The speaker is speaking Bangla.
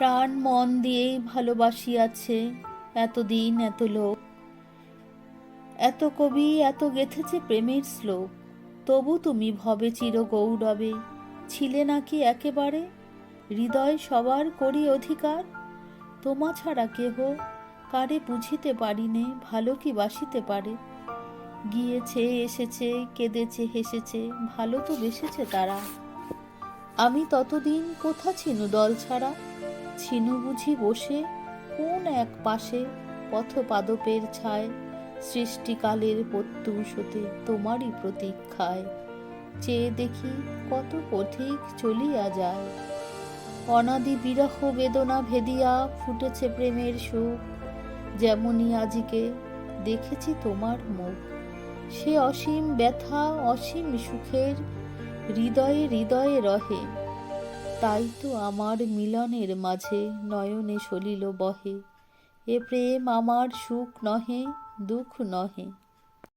প্রাণ মন দিয়েই ভালোবাসিয়াছে এতদিন এত লোক। এত কবি এত গেথেছে প্রেমের শ্লোক। তবু তুমি ভবে চির গৌরবে ছিলে নাকি একেবারে? হৃদয় সবার করি অধিকার। তোমা ছাড়া কেহ কারে বুঝিতে পারিনে, ভালো কি বাসিতে পারে? গিয়েছে, এসেছে, কেঁদেছে, হেসেছে, ভালো তো বেসেছে তারা। আমি ততদিন কোথা ছিনু দল ছাড়া? ছিনু বুঝি বসে কোন এক পাশে পথ পাদপের ছায়, সৃষ্টিকালের প্রত্যুষ হতে তোমারই প্রতীক্ষায়। চেয়ে দেখি কত পথিক চলিয়া যায়। অনাদি বিরহ বেদনা ভেদিয়া ফুটেছে প্রেমের সুখ। যেমনই আজিকে দেখেছি তোমার মুখ। সে অসীম ব্যথা, অসীম সুখের হৃদয়ে হৃদয়ে রহে। তাই তো আমার মিলনের মাঝে নয়নে সলিল বহে। এ প্রেম আমার সুখ নহে, দুঃখ নহে।